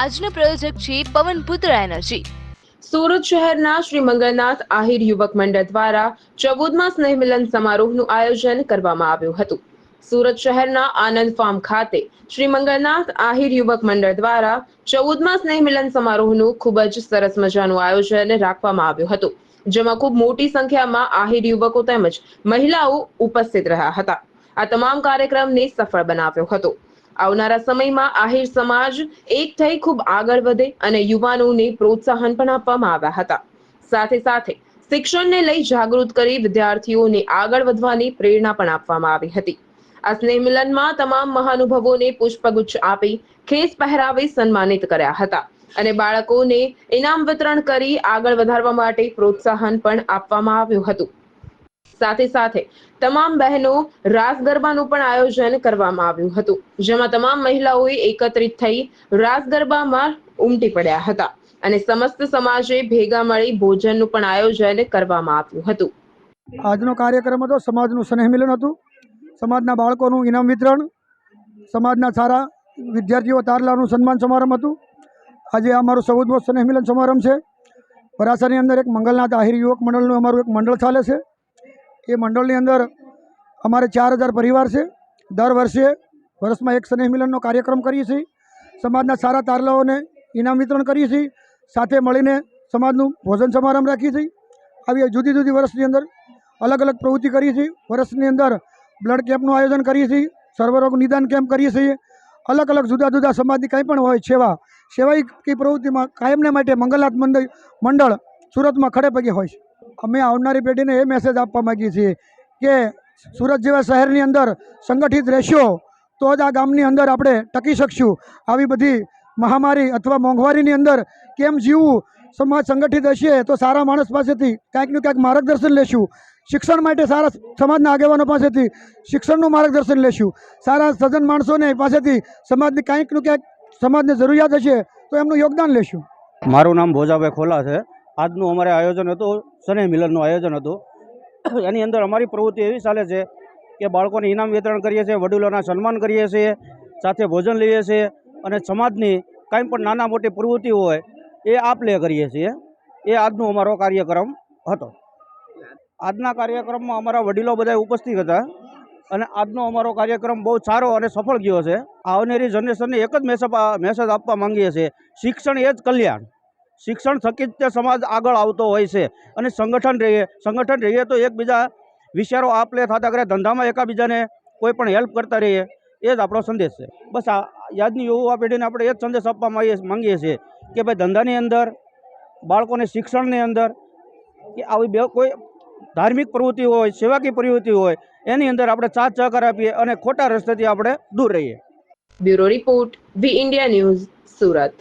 આજના પ્રયોજક છે પવનપુત્ર એનર્જી. સુરત શહેરના શ્રી મંગળનાથ આહિર યુવક મંડળ દ્વારા ચૌદમા સ્નેહ મિલન સમારોહનું આયોજન કરવામાં આવ્યું હતું. સુરત શહેરના આનંદ ફાર્મ ખાતે શ્રી મંગળનાથ આહિર યુવક મંડળ દ્વારા ચૌદમા સ્નેહ મિલન સમારોહનું ખૂબ જ સરસ મજાનું આયોજન રાખવામાં આવ્યું હતું, જેમાં ખૂબ મોટી સંખ્યામાં આહિર યુવકો તેમજ મહિલાઓ ઉપસ્થિત રહ્યા હતા. આ તમામ કાર્યક્રમને સફળ બનાવ્યો હતો. આવનારા સમયમાં આહિર સમાજ એક થઈ ખૂબ આગળ વધે અને યુવાનોને પ્રોત્સાહન પણ આપવામાં આવ્યા હતા. સાથે સાથે શિક્ષણને લઈ જાગૃત કરી વિદ્યાર્થીઓને આગળ વધવાની પ્રેરણા પણ આપવામાં આવી હતી. આ સ્નેહ મિલનમાં તમામ મહાનુભાવોને પુષ્પગુચ્છ આપી ખેસ પહેરાવી સન્માનિત કર્યા હતા અને બાળકોને ઇનામ વિતરણ કરી આગળ વધારવા માટે પ્રોત્સાહન પણ આપવામાં આવ્યું હતું. સાથે સાથે તમામ બહેનો રાસ ગરબાનું પણ આયોજન કરવામાં આવ્યું હતું, જેમાં તમામ મહિલાઓએ એકત્રિત થઈ રાસ ગરબામાં ઉમટી પડ્યા હતા અને સમસ્ત સમાજે ભેગા મળી ભોજનનું પણ આયોજન કરવામાં આવ્યું હતું. આજનો કાર્યક્રમ હતો, સમાજનું સ્નેહ મિલન હતું, સમાજના બાળકોનું ઇનામ વિતરણ, સમાજના સારા વિદ્યાર્થીઓ તારલાનું સન્માન સમારંભ હતું. આજે અમારું ચૌદમો સ્નેહ મિલન સમારંભ છે. વરાછાની અંદર એક મંગલનાથ આહિર યુવક મંડળનું અમારું એક મંડળ ચાલે છે. એ મંડળની અંદર અમારે ચાર હજાર પરિવાર છે. દર વર્ષે વર્ષમાં એક સ્નેહ મિલનનો કાર્યક્રમ કરીએ છીએ. સમાજના સારા તારલાઓને ઇનામ વિતરણ કરીએ છીએ. સાથે મળીને સમાજનું ભોજન સમારંભ રાખીએ છીએ. આવી જુદી જુદી વર્ષની અંદર અલગ અલગ પ્રવૃત્તિ કરીએ છીએ. વર્ષની અંદર બ્લડ કેમ્પનું આયોજન કરીએ છીએ. સર્વરોગ નિદાન કેમ્પ કરીએ છીએ. અલગ અલગ જુદા જુદા સમાજની કંઈ પણ હોય સેવા સેવાકી પ્રવૃત્તિમાં કાયમને માટે મંગલાત મંડળ સુરતમાં ખડે પગે હોય છે. અમે આવનારી પેઢીને એ મેસેજ આપવા માગીએ છીએ કે સુરત જેવા શહેરની અંદર સંગઠિત રહેશો, તો જ આ ગામની અંદર આપણે ટકી શકશું. આવી બધી મહામારી અથવા મોંઘવારીની અંદર કેમ જીવવું? સમાજ સંગઠિત હશે તો સારા માણસ પાસેથી કાંઈકનું ક્યાંક માર્ગદર્શન લેશું. શિક્ષણ માટે સારા સમાજના આગેવાનો પાસેથી શિક્ષણનું માર્ગદર્શન લેશું. સારા સજ્જન માણસોને પાસેથી સમાજની કાંઈકનું ક્યાંક સમાજને જરૂરિયાત હશે તો એમનું યોગદાન લેશું. મારું નામ ભોજાભાઈ ખોલા છે. આજનું અમારે આયોજન હતું સ્નેહ મિલનનું આયોજન હતું. એની અંદર અમારી પ્રવૃત્તિ એવી ચાલે છે કે બાળકોને ઇનામ વિતરણ કરીએ છીએ, વડીલોના સન્માન કરીએ છીએ, સાથે ભોજન લઈએ છીએ અને સમાજની કાંઈ પણ નાના મોટી પ્રવૃત્તિ હોય, એ આપ લે કરીએ છીએ. એ આજનો અમારો કાર્યક્રમ હતો. આજના કાર્યક્રમમાં અમારા વડીલો બધા ઉપસ્થિત હતા અને આજનો અમારો કાર્યક્રમ બહુ સારો અને સફળ ગયો છે. આવનારી જનરેશનને એક જ મેસેજ મેસેજ આપવા માંગીએ છીએ. શિક્ષણ એ જ કલ્યાણ. શિક્ષણ થકી જ તે સમાજ આગળ આવતો હોય છે. અને સંગઠન રહીએ સંગઠન રહીએ તો એકબીજા વિચારો આપ લે થતા કરે, ધંધામાં એકાબીજાને કોઈ પણ હેલ્પ કરતા રહીએ, એ જ આપણો સંદેશ છે. બસ આ યાદની યુવા પેઢીને આપણે એ જ સંદેશ આપવા માંગીએ માંગીએ છીએ કે ભાઈ ધંધાની અંદર, બાળકોને શિક્ષણની અંદર, કે આવી બે કોઈ ધાર્મિક પ્રવૃત્તિ હોય સેવાકી પ્રવૃત્તિ હોય, એની અંદર આપણે સાથ સહકાર આપીએ અને ખોટા રસ્તેથી આપણે દૂર રહીએ. Bureau report, V India News, Surat.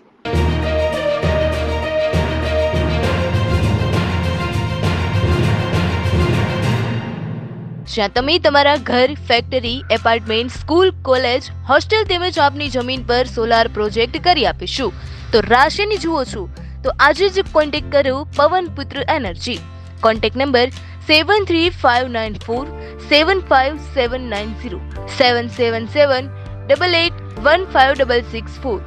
જ્યાં તમે તમારા ઘર factory apartment school college hostel તેમજ આપની જમીન પર સોલાર પ્રોજેક્ટ કરી આપીશું. તો રાશિની જુઓ છો, તો આજે જ કોન્ટેક્ટ કરો Pavan Putra energy. Contact number seven three five nine four seven five seven nine zero seven seven seven double eight one five double six four